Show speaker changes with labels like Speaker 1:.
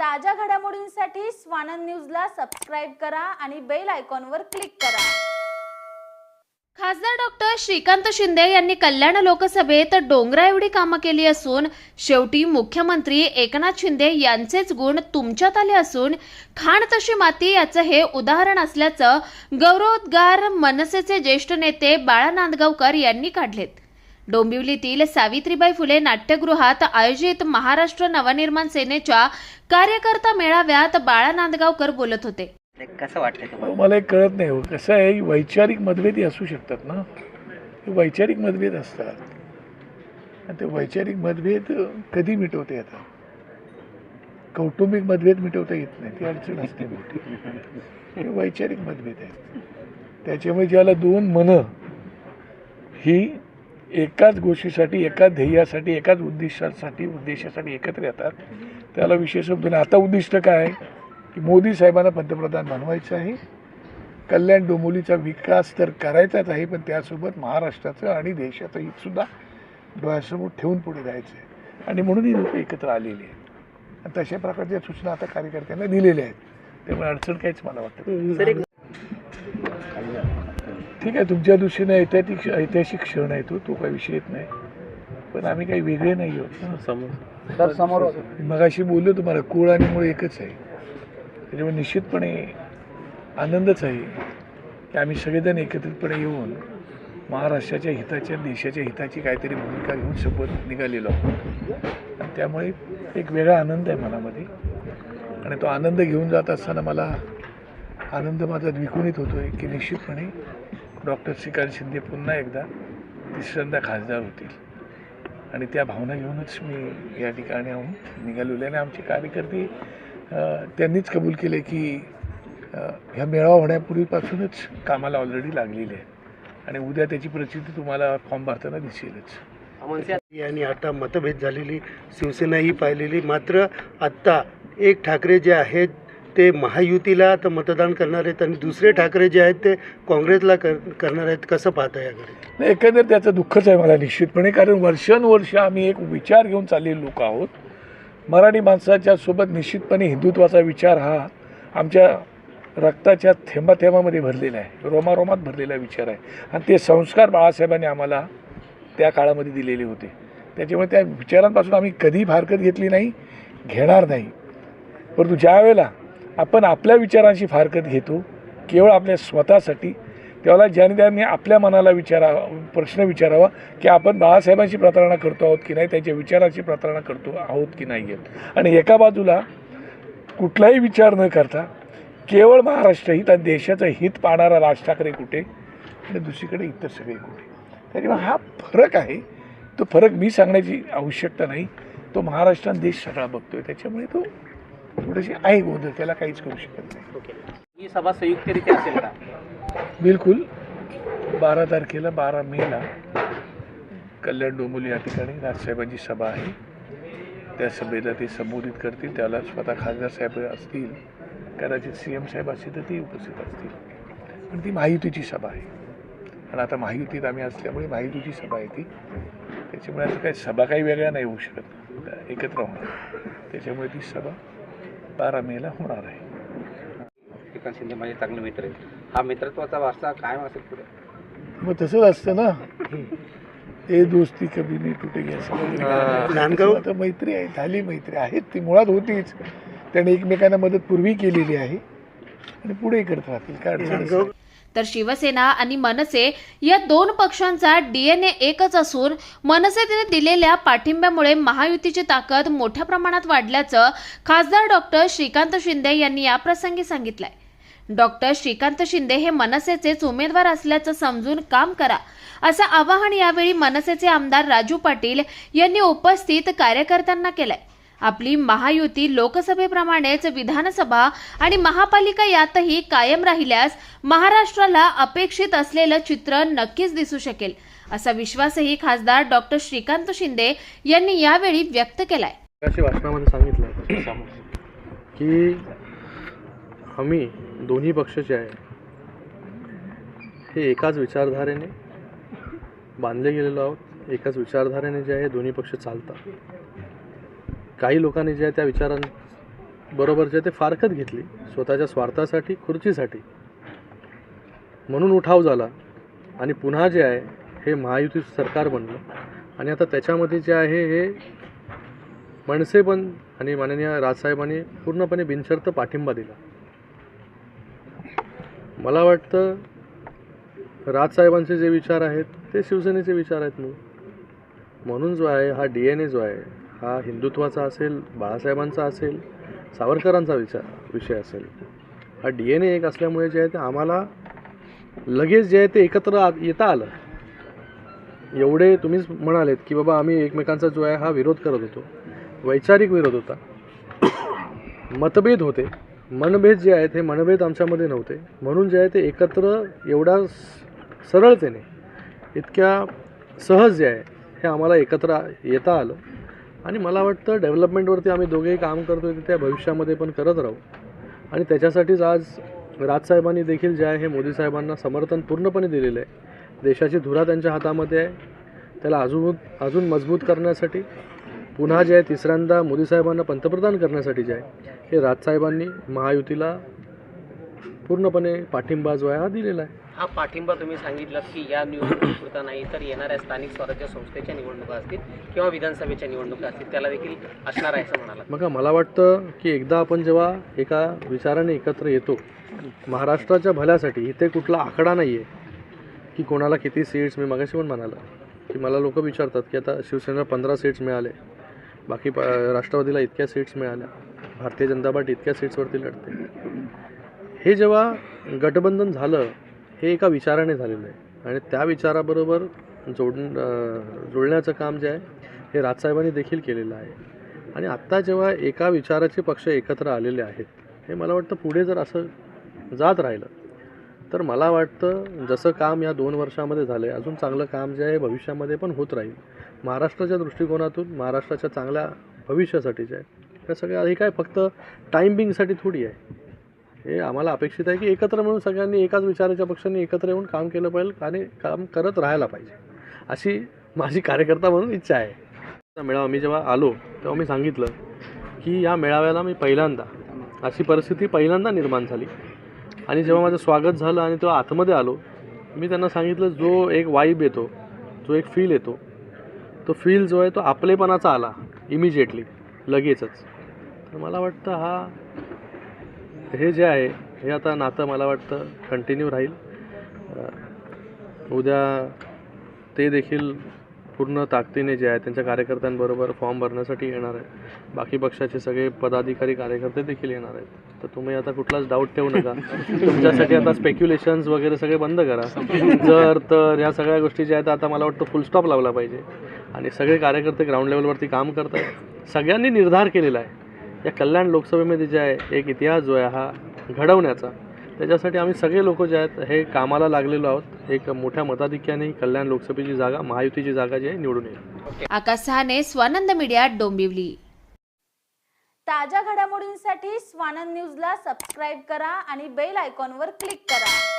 Speaker 1: ताज्या घडामोडींसाठी स्वानंद न्यूजला सबस्क्राईब करा आणि बेल आयकॉनवर क्लिक करा.
Speaker 2: खासदार डॉक्टर श्रीकांत शिंदे यांनी कल्याण लोकसभेत डोंगरा एवढी कामं केली असून शेवटी मुख्यमंत्री एकनाथ शिंदे यांचेच गुण तुमच्यात आले असून खाण तशी माती याचं हे उदाहरण असल्याचं गौरवोद्गार मनसेचे ज्येष्ठ नेते बाळा नांदगावकर यांनी काढलेत. डोंबिवलीतील सावित्रीबाई फुले नाट्यगृहात आयोजित महाराष्ट्र नवनिर्माण सेनेच्या कार्यकर्ता मेळाव्यात बाळा नांदगावकर बोलत होते.
Speaker 3: कसं वाटतं तुम्हाला?
Speaker 4: मला एक कळत नाही हो. कसं आहे ही वैचारिक मतभेदही असू शकतात ना? हे वैचारिक मतभेद असतात. आणि ते वैचारिक मतभेद कधी मिटवता येतात कौटुंबिक मतभेद मिटवता येत नाही. ती अडचण असते. मोठी हे वैचारिक मतभेद आहेत. त्याच्यामुळे ज्याला दोन मनं ही एकाच गोष्टीसाठी एकाच ध्येयासाठी एकाच उद्दिष्टासाठी उद्देशासाठी एकत्र येतात. त्याला विशेष शब्द आता उद्दिष्ट काय आहे? की मोदी साहेबांना पंतप्रधान बनवायचं आहे. कल्याण डोंबोलीचा विकास तर करायचाच आहे पण त्यासोबत महाराष्ट्राचं आणि देशाचं हितसुद्धा डोळ्यासमोर ठेवून पुढे जायचं आहे आणि म्हणून ही लोक एकत्र आलेली आहेत. आणि तशा प्रकारच्या सूचना आता कार्यकर्त्यांना दिलेल्या आहेत. त्यामुळे अडचण काहीच मला वाटतं ठीक आहे तुमच्या दृष्टीने ऐतिहासिक ऐतिहासिक क्षण आहे तो तो काही विषय येत नाही. पण आम्ही काही वेगळे नाही आहोत.
Speaker 3: सर समोर
Speaker 4: मगाशी बोललो तुम्हाला कुळ आणि मूळ एकच आहे. त्याच्यामुळे निश्चितपणे आनंदच आहे की आम्ही सगळेजण एकत्रितपणे येऊन महाराष्ट्राच्या हिताच्या देशाच्या हिताची काहीतरी भूमिका घेऊन सोबत निघालेलो आहोत. आणि त्यामुळे एक वेगळा आनंद आहे मनामध्ये. आणि तो आनंद घेऊन जात असताना मला आनंद माझा द्विगुणित होतो आहे की निश्चितपणे डॉक्टर श्रीकांत शिंदे पुन्हा एकदा तिसऱ्यांदा खासदार होतील. आणि त्या भावना घेऊनच मी या ठिकाणी आहून निघालेलो आणि आमचे कार्यकर्ते त्यांनीच कबूल केले की ह्या मेळावा होण्यापूर्वीपासूनच कामाला ऑलरेडी लागलेली आहे आणि उद्या त्याची प्रचिती तुम्हाला फॉर्म भरताना दिसेलच.
Speaker 5: आणि आता मतभेद झालेली शिवसेनाही पाहिलेली मात्र आत्ता एक ठाकरे जे आहेत ते महायुतीला तर मतदान करणार आहेत आणि दुसरे ठाकरे जे आहेत ते काँग्रेसला कर करणार आहेत कसं पाहता याकडे
Speaker 4: नाही एकंदर त्याचं दुःखच आहे मला निश्चितपणे कारण वर्षानुवर्ष आम्ही एक विचार घेऊन चाललेले लोक आहोत. मराठी माणसाच्या सोबत निश्चितपणे हिंदुत्वाचा विचार हा आमच्या रक्ताच्या थेंबाथेंबामध्ये भरलेला आहे रोमारोमात भरलेला विचार आहे. आणि ते संस्कार बाळासाहेबांनी आम्हाला त्या काळामध्ये दिलेले होते. त्याच्यामुळे त्या विचारांपासून आम्ही कधी फारकत घेतली नाही घेणार नाही. परंतु ज्या वेळेला आपण आपल्या विचारांशी फारकत घेतो केवळ आपल्या स्वतःसाठी. त्यावेळेला ज्याने त्यांनी आपल्या मनाला विचारा प्रश्न विचारावा की आपण बाळासाहेबांशी प्रतारणा करतो आहोत की नाही त्यांच्या विचाराची प्रतारणा करतो आहोत की नाही आहेत. आणि एका बाजूला कुठलाही विचार न करता केवळ महाराष्ट्र हित आणि देशाचं हित पाहणारा राज ठाकरे कुठे आणि दुसरीकडे इतर सगळे कुठे. त्याच्यामुळे हा फरक आहे तो फरक मी सांगण्याची आवश्यकता नाही. तो महाराष्ट्र देश सगळा बघतोय. त्याच्यामुळे तो थोडीशी आहे गोंधळ त्याला काहीच करू शकत नाही.
Speaker 3: ओके. ही सभा संयुक्तरित्या असेल का?
Speaker 4: बिलकुल. बारा तारखेला बारा मेला कल्याण डोंबिवली या ठिकाणी राजसाहेबांची सभा आहे. त्या सभेला ते संबोधित करतील. त्याला स्वतः खासदार साहेब असतील कदाचित सी एम साहेब असतील तर ते उपस्थित असतील. पण ती महायुतीची सभा आहे. आणि आता महायुतीत आम्ही असल्यामुळे महायुतीची सभा आहे ती. त्याच्यामुळे असं काही सभा काही वेगळ्या नाही होऊ शकत. एकत्र होणार त्याच्यामुळे ती सभा बारा मेला होणार आहे.
Speaker 3: श्रीकांत शिंदे माझे चांगले मित्र आहेत. हा मित्रत्वाचा वारसा कायम असेल पुढे?
Speaker 4: मग तसंच असतं ना. हे दोस्ती कभी नाही वगैरे.
Speaker 5: नांदगाव-
Speaker 4: आता मैत्री आहे झाली मैत्री. आहेत ती मुळात होतीच. त्याने एकमेकांना मदत पूर्वी केलेली आहे. आणि पुढे करत राहतील. काय अडचण
Speaker 2: तर शिवसेना आणि मनसे या दोन पक्षांचा डीएनए एकच असून मनसेने दिलेल्या पाठिंब्यामुळे महायुतीची ताकद मोठ्या प्रमाणात वाढल्याचं खासदार डॉक्टर श्रीकांत शिंदे यांनी याप्रसंगी सांगितलंय. डॉक्टर श्रीकांत शिंदे हे मनसेचेच उमेदवार असल्याचं समजून काम करा असं आवाहन यावेळी मनसेचे आमदार राजू पाटील यांनी उपस्थित कार्यकर्त्यांना केलंय. आपली महायुती लोकसभेप्रमाणेच विधानसभा आणि महापालिका यातही कायम राहिल्यास महाराष्ट्राला अपेक्षित असलेलं चित्र नक्कीच दिसू शकेल असा विश्वासही खासदार डॉक्टर श्रीकांत शिंदे यांनी यावेळी व्यक्त केलाय.
Speaker 6: भाषणामध्ये सांगितलं की आम्ही दोन्ही पक्ष जे आहे. हे एकाच विचारधारेने बांधले गेलेलो आहोत. एकाच विचारधारेने जे आहे दोन्ही पक्ष चालतात. काही लोकांनी जे त्या विचारांबरोबर जे ते फारकत घेतली स्वतःच्या स्वार्थासाठी खुर्चीसाठी. म्हणून उठाव झाला. आणि पुन्हा जे आहे हे महायुती सरकार बनलं. आणि आता त्याच्यामध्ये जे आहे हे मनसे पण आणि माननीय राजसाहेबांनी पूर्णपणे बिनशर्त पाठिंबा दिला. मला वाटतं राजसाहेबांचे जे विचार आहेत ते शिवसेनेचे विचार आहेत म्हणून. जो आहे हा डी एन ए जो आहे हा हिंदुत्वाचा असेल बाळासाहेबांचा असेल सावरकरांचा विचार विषय असेल. हा डी एन ए एक असल्यामुळे जे आहे ते आम्हाला लगेच जे आहे ते एकत्र आ- येता आलं. एवढे तुम्हीच म्हणालेत की बाबा आम्ही एकमेकांचा जो आहे हा विरोध करत होतो. वैचारिक विरोध होता. मतभेद होते. मनभेद जे आहेत हे मनभेद आमच्यामध्ये नव्हते. म्हणून जे आहे ते एकत्र एवढ्या स- सरळतेने इतक्या सहज जे आहे हे आम्हाला एकत्र येता आलं. आणि मला वाटतं डेव्हलपमेंटवरती आम्ही दोघेही काम करतो ते त्या भविष्यामध्ये पण करत राहू. आणि त्याच्यासाठीच आज राजसाहेबांनी देखील जे आहे हे मोदी साहेबांना समर्थन पूर्णपणे दिलेलं आहे. देशाची धुरा त्यांच्या हातामध्ये आहे. त्याला अजून अजून मजबूत करण्यासाठी पुन्हा जे आहे तिसऱ्यांदा मोदी साहेबांना पंतप्रधान करण्यासाठी जे आहे हे राजसाहेबांनी महायुतीला पूर्णपणे पाठिंबा जो आहे हा दिलेला आहे.
Speaker 7: हा पाठिंबा तुम्ही सांगितलं की या निवडणुकीपुरता नाही तर येणाऱ्या स्थानिक स्वराज्य संस्थेच्या निवडणुका असतील किंवा विधानसभेच्या निवडणुका असतील त्याला देखील असणार आहे असं म्हणाला
Speaker 6: मग मला वाटतं की एकदा आपण जेव्हा एका विचाराने एकत्र येतो महाराष्ट्राच्या भल्यासाठी इथे कुठला आकडा नाही आहे की कोणाला किती सीट्स मी मगाशी पण म्हणालं की मला लोक विचारतात की आता शिवसेनेला पंधरा सीट्स मिळाले बाकी प राष्ट्रवादीला इतक्या सीट्स मिळाल्या भारतीय जनता पार्टी इतक्या सीट्सवरती लढते. हे जेव्हा गठबंधन झालं हे एका विचाराने झालेलं आहे. आणि त्या विचाराबरोबर जोड जुळण्याचं काम जे आहे हे राजसाहेबांनी देखील केलेलं आहे. आणि आत्ता जेव्हा एका विचाराचे पक्ष एकत्र आलेले आहेत हे मला वाटतं पुढे जर असं जात राहिलं तर मला वाटतं जसं काम या दोन वर्षामध्ये झालं आहे अजून चांगलं काम जे आहे भविष्यामध्ये पण होत राहील. महाराष्ट्राच्या दृष्टिकोनातून महाराष्ट्राच्या चांगल्या भविष्यासाठी जे आहे हे सगळं हे काय फक्त टाईम बिंगसाठी थोडी आहे. हे आम्हाला अपेक्षित आहे की एकत्र मिळून सगळ्यांनी एकाच विचाराच्या पक्षाने एकत्र येऊन काम केलं पाहिजे आणि काम करत राहायला पाहिजे अशी माझी कार्यकर्ता म्हणून इच्छा आहे. मेळावा मी जेव्हा आलो तेव्हा मी सांगितलं की या मेळाव्याला मी पहिल्यांदा अशी परिस्थिती पहिल्यांदा निर्माण झाली. आणि जेव्हा माझं स्वागत झालं आणि तेव्हा आतमध्ये आलो मी त्यांना सांगितलं जो एक वाईब येतो जो एक फील येतो तो फील जो आहे तो आपलेपणाचा आला इमिजिएटली लगेचच. तर मला वाटतं हा हे जे आहे हे आता नातं मला वाटतं कंटिन्यू राहील. उद्या ते देखील पूर्ण ताकदीने जे आहे त्यांच्या कार्यकर्त्यांबरोबर फॉर्म भरण्यासाठी येणार आहे. बाकी पक्षाचे सगळे पदाधिकारी कार्यकर्ते देखील येणार आहेत. तर तुम्ही आता कुठलाच डाऊट ठेवू नका. तुमच्यासाठी आता स्पेक्युलेशन्स वगैरे सगळे बंद करा. जर तर ह्या सगळ्या गोष्टी ज्या आहेत आता मला वाटतं फुल स्टॉप लावला पाहिजे. आणि सगळे कार्यकर्ते ग्राउंड लेवलवरती काम करत आहेत सगळ्यांनी निर्धार केलेला आहे. या कल्याण लोकसभेमध्ये जे आहे एक इतिहास जो आहे हा घडवण्याचा. त्याच्यासाठी आम्ही सगळे लोक जे आहेत हे कामाला लागलेलो आहोत. एक मोठ्या मताधिक्याने कल्याण लोकसभेची जागा महायुतीची जागा जी आहे निवडून येईल.
Speaker 2: आकाश सहाने स्वानंद मीडिया डोंबिवली.
Speaker 1: ताज्या घडामोडींसाठी स्वानंद न्यूजला सबस्क्राईब करा आणि बेल आयकॉनवर क्लिक करा.